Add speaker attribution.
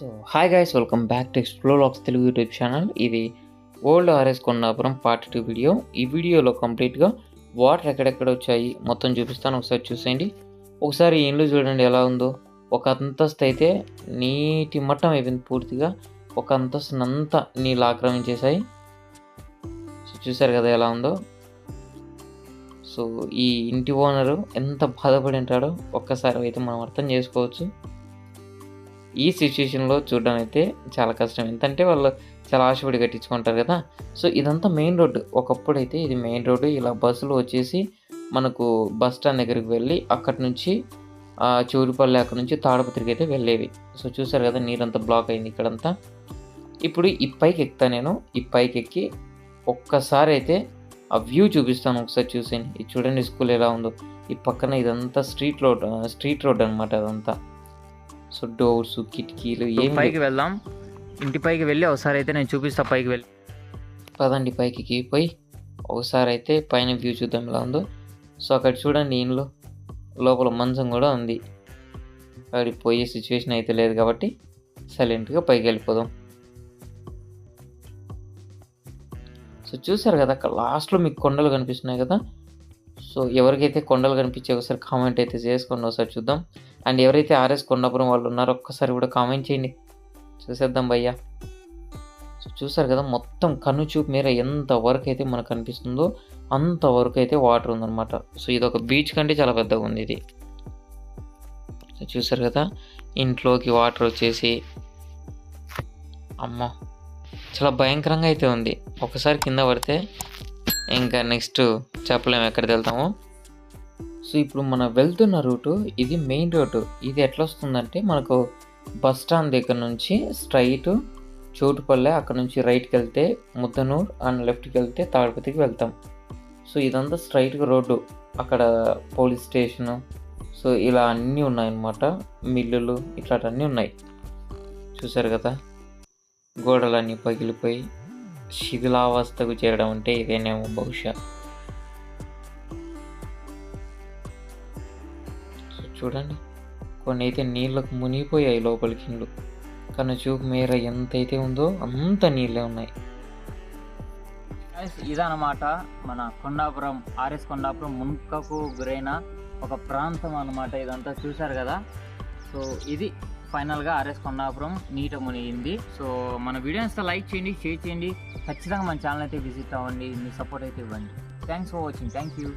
Speaker 1: So hi guys welcome back to Explolax Telugu YouTube channel ఇది old RS Konnapuram part two video ఈ వీడియోలో కంప్లీట్గా water ఎక్కడెక్కడ వచ్చాయి మొత్తం చూపిస్తాను. ఒకసారి చూసేయండి. ఒకసారి ఈ ఇండ్లు చూడండి ఎలా ఉందో. ఒక అంతస్తు అయితే నీటి మట్టం అయిపోయింది పూర్తిగా. ఒక అంతస్తునంతా నీళ్ళు ఆక్రమించేశాయి. చూసారు కదా ఎలా ఉందో. సో ఈ ఇంటి ఓనరు ఎంత బాధపడి ఉంటాడో ఒక్కసారి అయితే మనం అర్థం చేసుకోవచ్చు. ఈ సిచ్యుయేషన్లో చూడడం అయితే చాలా కష్టం. ఎంతంటే వాళ్ళు చాలా ఆశపడి కట్టించుకుంటారు కదా. సో ఇదంతా మెయిన్ రోడ్డు. ఒకప్పుడు అయితే ఇది మెయిన్ రోడ్డు. ఇలా బస్సులు వచ్చేసి మనకు బస్ స్టాండ్ దగ్గరికి వెళ్ళి అక్కడి నుంచి ఆ, అక్కడ నుంచి తాడపత్రికి అయితే వెళ్ళేవి. సో చూసారు కదా నీరంతా బ్లాక్ అయింది ఇక్కడంతా. ఇప్పుడు ఈ పైకి ఎక్కుతా నేను. ఈ పైకి ఎక్కి ఒక్కసారి అయితే ఆ వ్యూ చూపిస్తాను ఒకసారి చూసేయండి. ఇది చూడండి స్కూల్ ఎలా ఉందో. ఈ పక్కన ఇదంతా స్ట్రీట్ రోడ్ స్ట్రీట్ రోడ్ అనమాట అదంతా. సో డోర్స్ కిటికీలు ఏం
Speaker 2: పైకి వెళ్దాం. ఇంటి పైకి వెళ్ళి ఒకసారి అయితే నేను చూపిస్తా పైకి వెళ్ళి.
Speaker 1: పదండి పైకి పోయి ఒకసారి అయితే పైన వ్యూ చూద్దాం ఎలా ఉందో. సో అక్కడ చూడండి ఇంట్లో లోపల మంచం కూడా ఉంది. అక్కడికి పోయే సిచ్యువేషన్ అయితే లేదు కాబట్టి సైలెంట్గా పైకి వెళ్ళిపోదాం. సో చూసారు కదా అక్కడ లాస్ట్లో మీకు కొండలు కనిపిస్తున్నాయి కదా. సో ఎవరికైతే కొండలు కనిపించే ఒకసారి కామెంట్ అయితే చేసుకోండి ఒకసారి చూద్దాం. అండ్ ఎవరైతే ఆర్ఎస్ కొండాపురం వాళ్ళు ఉన్నారో ఒక్కసారి కూడా కామెంట్ చేయండి. చూసేద్దాం భయ్యా. సో చూసారు కదా మొత్తం కన్ను చూపు మేర ఎంత వరకు అయితే మనకు కనిపిస్తుందో అంత వరకు అయితే వాటర్ ఉందన్నమాట. సో ఇది ఒక బీచ్ కంటే చాలా పెద్దగా ఉంది ఇది. సో చూసారు కదా ఇంట్లోకి వాటర్ వచ్చేసి అమ్మ చాలా భయంకరంగా అయితే ఉంది. ఒకసారి కింద పడితే ఇంకా నెక్స్ట్ చెప్పలేము ఎక్కడికి వెళ్తాము. సో ఇప్పుడు మనం వెళ్తున్న రూటు ఇది మెయిన్ రోడ్డు ఇది ఎట్లా వస్తుందంటే మనకు బస్ స్టాండ్ దగ్గర నుంచి స్ట్రైట్ చోటుపల్లె అక్కడ నుంచి రైట్కి వెళ్తే ముద్దనూర్ అండ్ లెఫ్ట్కి వెళ్తే తాడిపతికి వెళ్తాం. సో ఇదంతా స్ట్రైట్గా రోడ్డు. అక్కడ పోలీస్ స్టేషను. సో ఇలా అన్నీ ఉన్నాయన్నమాట. మిల్లులు ఇట్లాంటివన్నీ ఉన్నాయి. చూసారు కదా? గోడలన్నీ పగిలిపోయి శిథిలావస్థకు చేరడం అంటే ఇదేనేమో బహుశా. చూడండి. కొన్ని అయితే నీళ్ళకు మునిగిపోయాయి లోపలికి ఇండ్లు. కానీ చూపు మేర ఎంతైతే ఉందో అంత నీళ్ళే ఉన్నాయి.
Speaker 2: Guys, ఇదన్నమాట మన కొండాపురం ఆర్ఎస్ కొండాపురం మున్కకు గురైన ఒక ప్రాంతం అన్నమాట ఇదంతా చూశారు కదా. సో ఇది ఫైనల్గా ఆర్ఎస్ కొండాపురం నీట మునిగింది. సో మన వీడియోస్ లైక్ చేయండి షేర్ చేయండి. ఖచ్చితంగా మన ఛానల్ అయితే విజిట్ అవ్వండి. మీ సపోర్ట్ అయితే ఇవ్వండి. Thanks for watching thank you